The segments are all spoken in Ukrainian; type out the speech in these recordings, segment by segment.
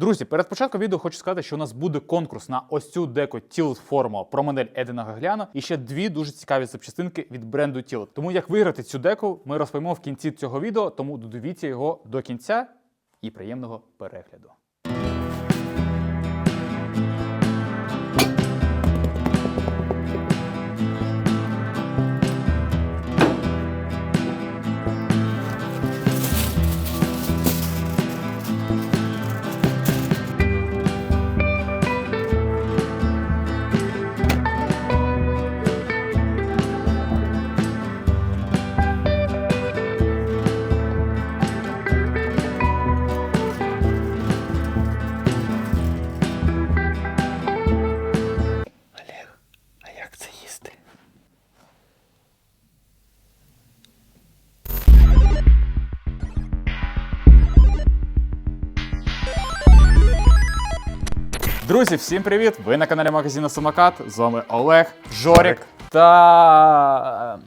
Друзі, перед початком відео хочу сказати, що у нас буде конкурс на ось цю деко Tilt Formo про модель Едена Гагляна і ще дві дуже цікаві запчастинки від бренду Tilt. Тому як виграти цю деку, ми розповімо в кінці цього відео, тому додивіться його до кінця і приємного перегляду. Друзі, всім привіт! Ви на каналі магазину Самокат. З вами Олег, Жорік та.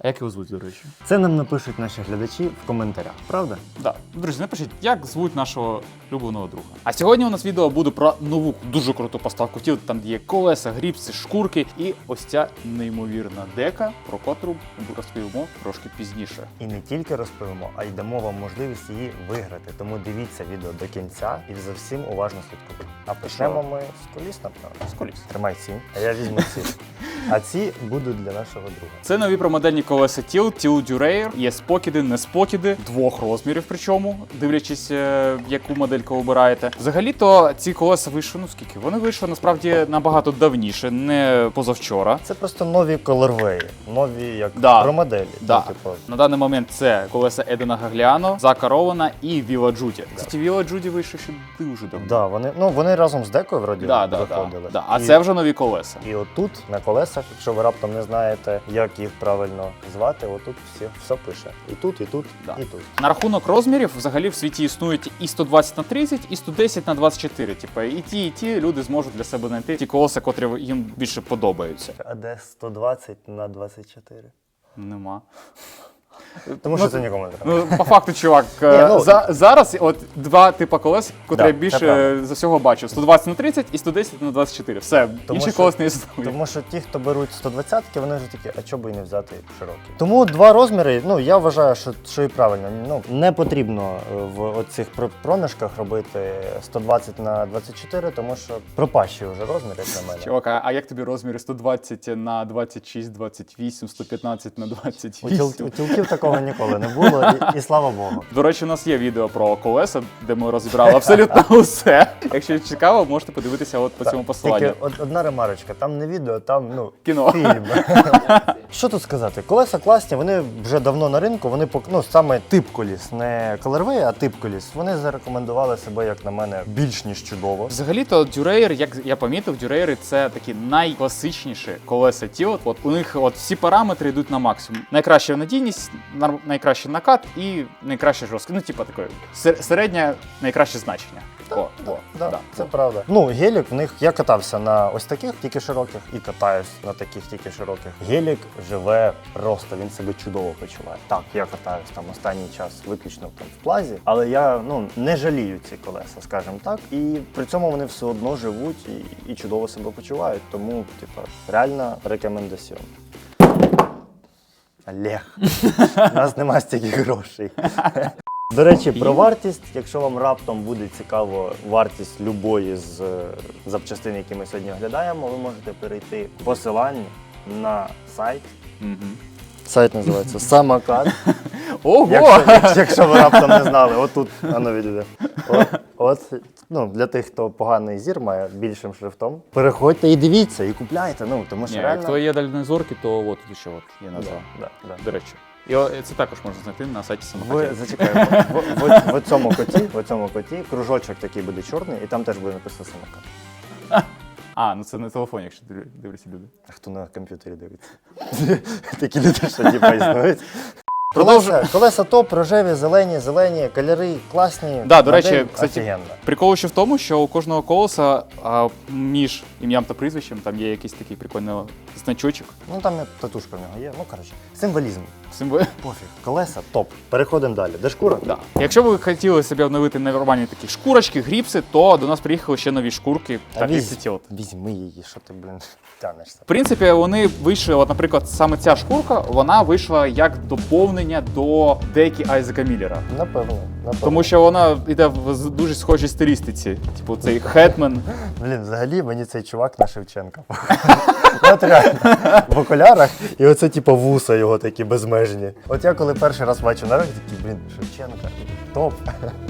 А як його звуть, до речі? Це нам напишуть наші глядачі в коментарях, правда? Да. Друзі, напишіть, як звуть нашого улюбленого друга. А сьогодні у нас відео буде про нову дуже круту поставку тіл, там є колеса, гріпси, шкурки і ось ця неймовірна дека, про котру ми розповімо трошки пізніше. І не тільки розповімо, а й дамо вам можливість її виграти. Тому дивіться відео до кінця і за всім уважно слідкуйте. А почнемо ми з коліс, напевно. З коліс. Тримай ці, а я візьму ці. А ці будуть для нашого друга. Це нові промодельні колеса Тіл, Тіл Дюрейр. Є спокіди, не спокіди, двох розмірів, причому, дивлячись, е, яку модельку обираєте. Взагалі-то ці колеса вийшли, ну скільки? Вони вийшли насправді набагато давніше, не позавчора. Це просто нові колорвеї, нові як Да. про моделі. Да. Ну, типу, На даний момент це колеса Едена Гагляно, Зака Рована і Віла Джуді. Кстати, Віла Джуді вийшли ще дуже давно. да, вони, ну, вони разом з декою вроді Да, да, да, да. А І- це вже нові колеса. І отут на колесах, якщо ви раптом не знаєте, як їх правильно звати, отут всі все пише. І тут, і тут, Да. і тут. На рахунок розмірів, взагалі в світі існують і 120 на 30, і 110 на 24. Типу, і ті, і ті люди зможуть для себе знайти ті колеса, котрі їм більше подобаються. А де 120 на 24? Нема. Тому що це нікому не треба. Ну, по факту, чувак, е, Ні, ну- за, зараз от два типи колес, котрі Да, я це більше правда. за всього бачу: 120 на 30 і 110 на 24. Все, Тому інших що- колес не існує. Тому що ті, хто беруть 120-ки, вони вже такі, а чого би і не взяти широкі. Тому два розміри, ну я вважаю, що, що і правильно. Ну не потрібно е, в оцих пр- проміжках робити 120 на 24, тому що пропащі вже розміри, як на мене. Чувак, а, а як тобі розміри 120 на 26, 28, 115 на У, 28? тіл, у тілків такого ніколи не було, і, і слава Богу. До речі, у нас є відео про колеса, де ми розібрали абсолютно усе. Якщо цікаво, можете подивитися от по цьому посиланню. Тільки од- одна ремарочка, там не відео, там ну Кіно. фільм. Що тут сказати? Колеса класні, вони вже давно на ринку. Вони пок- ну, саме тип коліс, не колервей, а тип коліс. Вони зарекомендували себе, як на мене, більш ніж чудово. Взагалі-то дюрейр, як я помітив, дюрейри це такі найкласичніші колеса тіл. От у них от всі параметри йдуть на максимум. Найкраща надійність, найкращий накат і найкраще жорсткість. Ну, типа такої середнє найкраще значення. О, о, Да, да, це о. правда. Ну, гелік в них я катався на ось таких тільки широких і катаюсь на таких тільки широких. Гелік живе просто, він себе чудово почуває. Так, я катаюсь там останній час виключно там в плазі, але я ну не жалію ці колеса, скажімо так. І при цьому вони все одно живуть і, і чудово себе почувають. Тому, типа, реальна рекомендаціон. Олег, у нас нема стільки грошей. До речі, про вартість, якщо вам раптом буде цікаво вартість любої з е, запчастин, які ми сьогодні оглядаємо, ви можете перейти в посилання на сайт. Мгм. Сайт називається Самокат. Ого! Якщо, якщо, ви раптом не знали, отут воно відійде. От, от ну, для тих, хто поганий зір має більшим шрифтом. Переходьте і дивіться, і купляйте. Ну тому що Ні, реально. Хто є дальнозорки, то от ще от є назва. Да, да, да. До речі. І це також можна знайти на сайті Ви самокатів. зачекайте, в, в, в, цьому коті, в цьому коті кружочок такий буде чорний, і там теж буде написано самокат. А, ну це на телефоні, якщо дивляться люди. А хто на комп'ютері дивиться? Такі люди, що типа існують. Колеса, колеса топ, рожеві, зелені, зелені, кольори класні. Да, до речі, модель кстати, офігенна. Прикол ще в тому, що у кожного колеса а, між ім'ям та прізвищем там є якийсь такий прикольний значочок. Ну там і татушка в нього є. Ну коротше, символізм. Ви- Пофіг. Колеса топ. Переходимо далі. Де шкура? Да. Якщо ви хотіли собі обновити нормальні такі шкурочки, гріпси, то до нас приїхали ще нові шкурки та візь- гріпси. Візьми її, що ти, блін, тянешся. В принципі, вони вийшли, от, наприклад, саме ця шкурка, вона вийшла як доповнення до деякі Айзека Міллера. Напевно, напевно. Тому що вона йде в дуже схожій стилістиці. Типу цей хетмен. Блін, взагалі мені цей чувак на Шевченка. От реально, в окулярах, і оце типу вуса його такі безмежні. От я коли перший раз бачу на ринку, такий, блін, Шевченка, топ.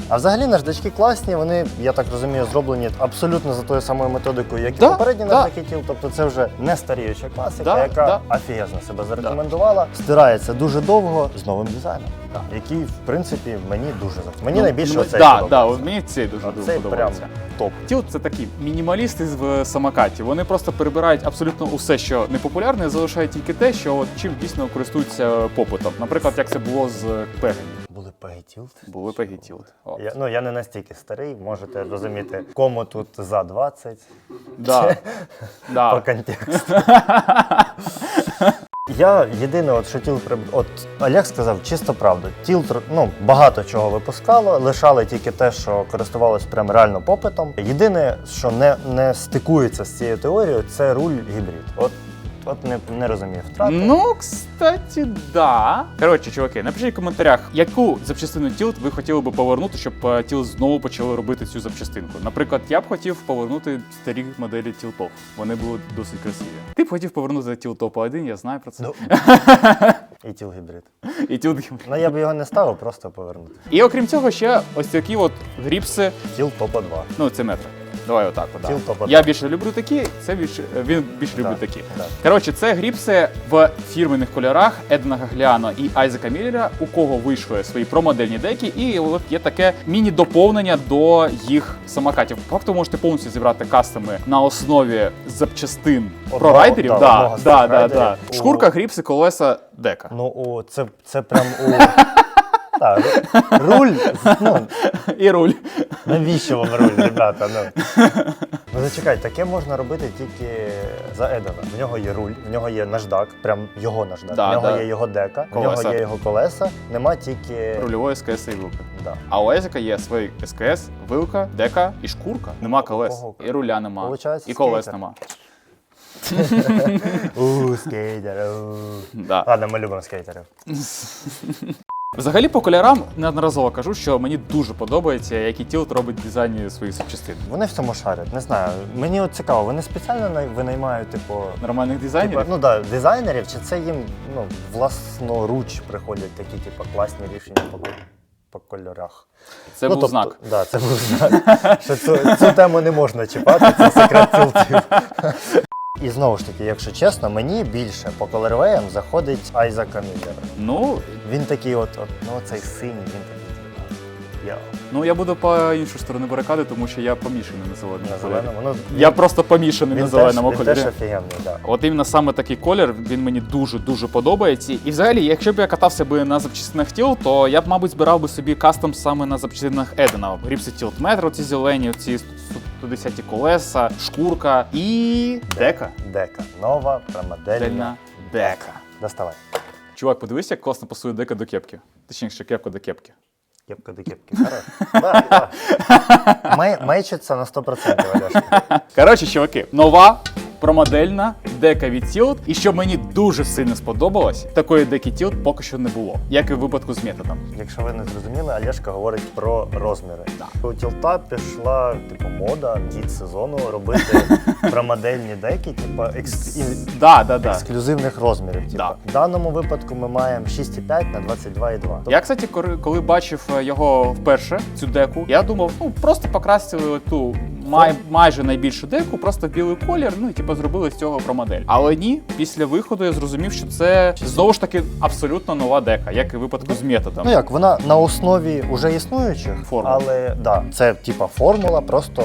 А взагалі наждачки класні, вони, я так розумію, зроблені абсолютно за тою самою методикою, як і Да, попередні да. наждачки тіл. Тобто це вже не старіюча класика, Да, яка да. офігезно себе зарекомендувала. Стирається дуже довго з новим дизайном, який, в принципі, мені дуже за- Мені найбільше Ну, оцей да, подобається. да, от мені цей дуже дуже Оцей прям подобається. топ. Тіл це такі мінімалісти в самокаті. Вони просто перебирають абсолютно усе, що не популярне, залишають тільки те, що от чим дійсно користуються попитом. Наприклад, як це було з Пегені. Були Tilt. Були Пегі Тілт. Я, ну, я не настільки старий, можете розуміти, кому тут за 20 Да. по Да. контексту. Я єдине, от що тіл приб... От Олег сказав чисто правду. Тіл ну, багато чого випускало, лишали тільки те, що користувалось прям реально попитом. Єдине, що не, не стикується з цією теорією, це руль гібрид. От, от не, не розумію втрати. Ну, кстати, да. Коротше, чуваки, напишіть в коментарях, яку запчастину тілт ви хотіли би повернути, щоб е, тіл знову почали робити цю запчастинку. Наприклад, я б хотів повернути старі моделі тілтоп. Вони були досить красиві. Ти б хотів повернути тілтоп 1, я знаю про це. Ну. І тіл гібрид. І тілт. Ну я б його не ставив, просто повернути. І окрім цього, ще ось такі от гріпси. Тіл топа 2. Ну, це метро. Давай отак. от, Да. Тіл топ Я більше люблю такі, це більше він більше Да, любить такі. да. Коротше, це гріпси в фірменних кольорах Едена Гагляно і Айзека Міллера, у кого вийшли свої промодельні деки, і от є таке міні-доповнення до їх самокатів. По факту можете повністю зібрати кастоми на основі запчастин Одного, про райдерів. да, Да, одного з да, да, да. У- Шкурка, гріпси, колеса, дека. Ну, о, це, це прям у. Так, руль. Ну, І руль. навіщо вам руль, ребята? Ну. ну зачекай, таке можна робити тільки за Едена. В нього є руль, в нього є наждак, прям його наждак. Да, в нього да. є його дека, в Колеса. нього є його колеса, нема тільки. Рульової СКС і вилка. Да. А у Айзека є свої СКС, вилка, дека і шкурка. Нема колес. Кого? І руля нема. Получається, і колес скейтер. нема. У, скейтер. у. Да. Ладно, ми любимо скейтерів. Взагалі по кольорам неодноразово кажу, що мені дуже подобається, як і Тілт робить дизайн своїх запчастин. Вони в цьому шарять, не знаю. Мені от цікаво, вони спеціально най- винаймають, типу. Нормальних дизайнерів. Типа, ну да, дизайнерів, чи це їм ну, власноруч приходять такі, типу, класні рішення по, по кольорах. Це ну, був тобто, знак. Да, це був знак. Що цю, цю тему не можна чіпати, це секрет тілтів. І знову ж таки, якщо чесно, мені більше по колорвеям заходить Айза Міллера. Ну, Він такий от, от ну цей синій, він такий. Типу, ну я буду по іншу сторону барикади, тому що я помішаний на зеленому на кольорі. зеленому. Ну, Я просто помішаний на зеленому теж, він теж офігенний, так. Да. От іменно саме такий колір, він мені дуже-дуже подобається. І взагалі, якщо б я катався би на запчастинах тіл, то я б, мабуть, збирав би собі кастом саме на запчастинах Едена. Гріпси Тілт Метро, ці зелені, ці 110 колеса, шкурка і дека. Дека. Нова, промодельна. Дельна дека. Доставай. Чувак, подивись, як класно пасує дека до кепки. Точніше, кепка до кепки. Кепка до кепки. Май- на 100% Олешка. Коротше, чуваки, нова промодельна дека від Tilt. І що мені дуже сильно сподобалось, такої деки Tilt поки що не було, як і в випадку з методом. Якщо ви не зрозуміли, Олешка говорить про розміри. Да. У тілта пішла типу мода від сезону робити промодельні деки, типу екс... Да, да, да. ексклюзивних розмірів. Типу. Да. В даному випадку ми маємо 6,5 на 22,2. Я, кстати, коли бачив е, його вперше, цю деку, я думав, ну просто покрасили ту май, майже найбільшу деку, просто в білий колір, ну і типу зробили з цього про модель. Але ні, після виходу я зрозумів, що це знову ж таки абсолютно нова дека, як і в випадку з методом. Ну як, вона на основі уже існуючих, Формул. але да, це типа формула, просто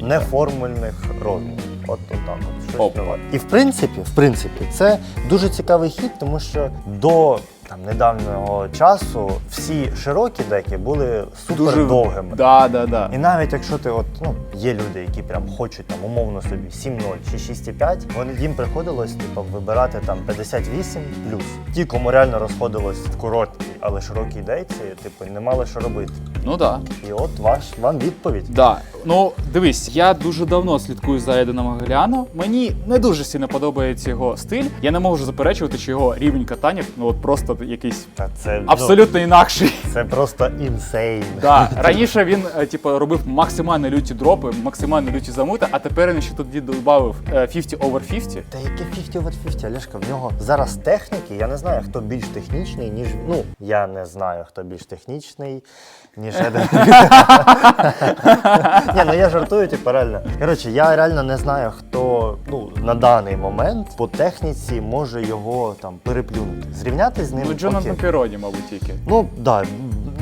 неформульних розмірів. От от так от. Щось Опа. І в принципі, в принципі, це дуже цікавий хід, тому що до там недавнього часу всі широкі деки були супер довгими. Да, да, да. І навіть якщо ти от ну є люди, які прям хочуть там умовно собі 7-0 чи 6,5, вони їм приходилось типу, вибирати там 58 плюс. Ті, кому реально розходилось в короткій, але широкій дейці, типу, не мали що робити. Ну да. І от ваш вам відповідь. Да. Ну, дивись, я дуже давно слідкую за Еденом Гагляно. Мені не дуже сильно подобається його стиль. Я не можу заперечувати, що його рівень катання ну от просто якийсь Та це ну, абсолютно інакший. це просто інсейн. Да, раніше він е, типу, робив максимально люті дропи, максимально люті замути, а тепер він ще тоді додав е, 50 over 50. Та яке 50 over 50, Олешка, в нього зараз техніки. Я не знаю, хто більш технічний, ніж. Ну, я не знаю, хто більш технічний, ніж Еден. Ні, ну я жартую, типу, реально. Коротше, я реально не знаю, хто ну, на даний момент по техніці може його там переплюнути. Зрівняти з ним. Ну, Джонатан окей. Піроні, мабуть, тільки. Ну, да,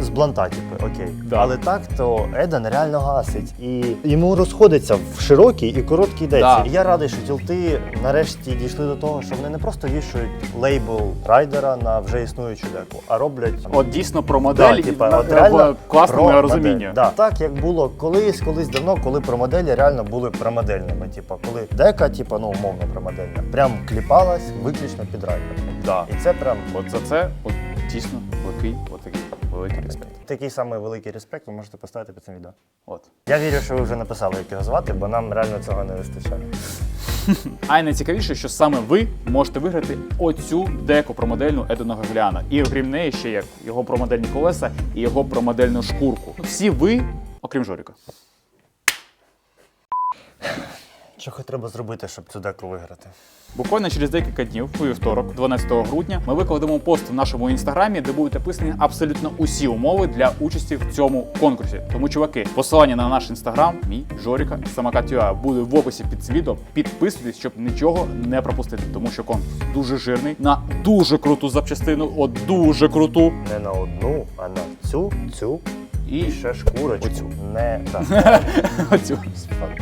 з бланта, типу, окей. Да. Але так, то Еден реально гасить. І йому розходиться в широкій і короткій деці. Да. І я радий, що тілти нарешті дійшли до того, що вони не просто вішають лейбл райдера на вже існуючу деку, а роблять. От дійсно про модель Да, типа, на- от реально класному про Да. Так як було колись, колись давно, коли промоделі реально були промодельними. Типа, коли дека, типа, ну умовно промодельна, прям кліпалась виключно під райдер. Да. І це прям От за це от, дійсно великий, от такий великий респект. такий самий великий респект, ви можете поставити під цим відео. От. Я вірю, що ви вже написали, як його звати, бо нам реально цього не вистачає. А й найцікавіше, що саме ви можете виграти оцю деку промодельну Едона Гагляна. І окрім неї ще є його промодельні колеса і його промодельну шкурку. Всі ви, окрім Жоріка. Що хоч треба зробити, щоб цю деку виграти? Буквально через декілька днів, у вівторок, 12 грудня, ми викладемо пост в нашому інстаграмі, де будуть описані абсолютно усі умови для участі в цьому конкурсі. Тому, чуваки, посилання на наш інстаграм, мій Жоріка, самокат буде в описі під відео. Підписуйтесь, щоб нічого не пропустити, тому що конкурс дуже жирний на дуже круту запчастину, от дуже круту. Не на одну, а на цю, цю І ще шкурочку. Оцю. Не так. оцю.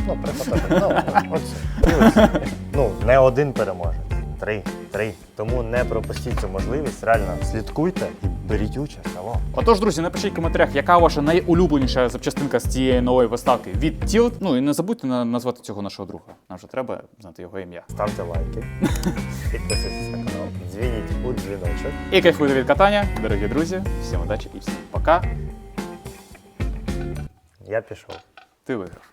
Ну, припотати. Ну, оцю. І оцю. Ну, не один переможець. Три. Три. Тому не пропустіть цю можливість. Реально слідкуйте і беріть участь. Алло. Отож, друзі, напишіть в коментарях, яка ваша найулюбленіша запчастинка з цієї нової виставки від Tilt. Ну і не забудьте на- назвати цього нашого друга. Нам же треба знати його ім'я. Ставте лайки, підписуйтесь на канал, дзвініть у дзвіночок. І кайфуйте від катання, дорогі друзі. Всім удачі і всім пока. Я пішов. Ти виграв.